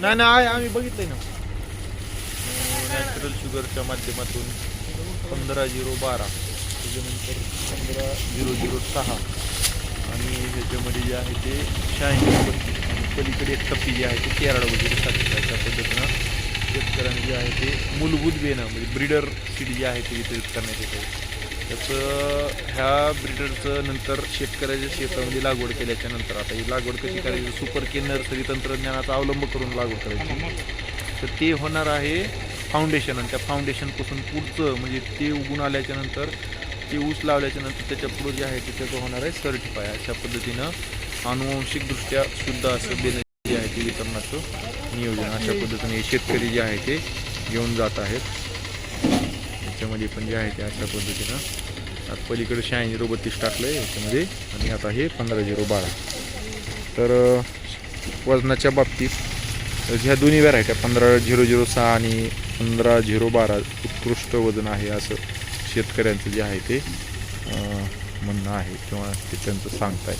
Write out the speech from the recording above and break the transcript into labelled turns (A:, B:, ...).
A: नाही ना आहे आम्ही बघितलंय ना. नॅचरल शुगरच्या माध्यमातून पंधरा झिरो बारा त्याच्यानंतर पंधरा झिरो झिरो सहा आणि ह्याच्यामध्ये जे आहे ते शहाऐंशी बत्तीस आणि पलीकडे एक टप्पी जी आहे ते केरळ वगैरे सातशे त्या पद्धतीनं शेतकऱ्यांनी जे आहे ते मूलभूत बेनं म्हणजे ब्रीडर सीड जे आहे ते वितरित करण्यात येते. त्याचं ह्या ब्रीडरचं नंतर शेतकऱ्याच्या शेतामध्ये लागवड केल्याच्यानंतर आता ही लागवड कशी करायची? सुपर के नर्सरी तंत्रज्ञानाचा अवलंब करून लागवड करायची. तर ते होणार आहे फाउंडेशन आणि त्या फाउंडेशनपासून पुढचं म्हणजे ते उगून आल्याच्यानंतर ते ऊस लावल्याच्या नंतर त्याच्या पुढं जे आहे ते त्याचं होणार आहे सर्टिफाय अशा पद्धतीनं अनुवंशिकदृष्ट्या शुद्ध असं देणं जे आहे ते वितरणाचं नियोजन अशा पद्धतीने शेतकरी जे आहे ते घेऊन जात आहेत. याच्यामध्ये पण जे आहे ते अशा पद्धतीनं आता पलीकडे शहाऐंशी झिरो बत्तीस टाकलं आहे याच्यामध्ये. आणि आता हे पंधरा झिरो बारा. तर वजनाच्या बाबतीत ह्या दोन्ही व्हरायट्या पंधरा झिरो झिरो सहा आणि पंधरा झिरो बारा उत्कृष्ट वजन आहे असं शेतकऱ्यांचं जे आहे ते म्हणणं आहे किंवा ते त्यांचं सांगताय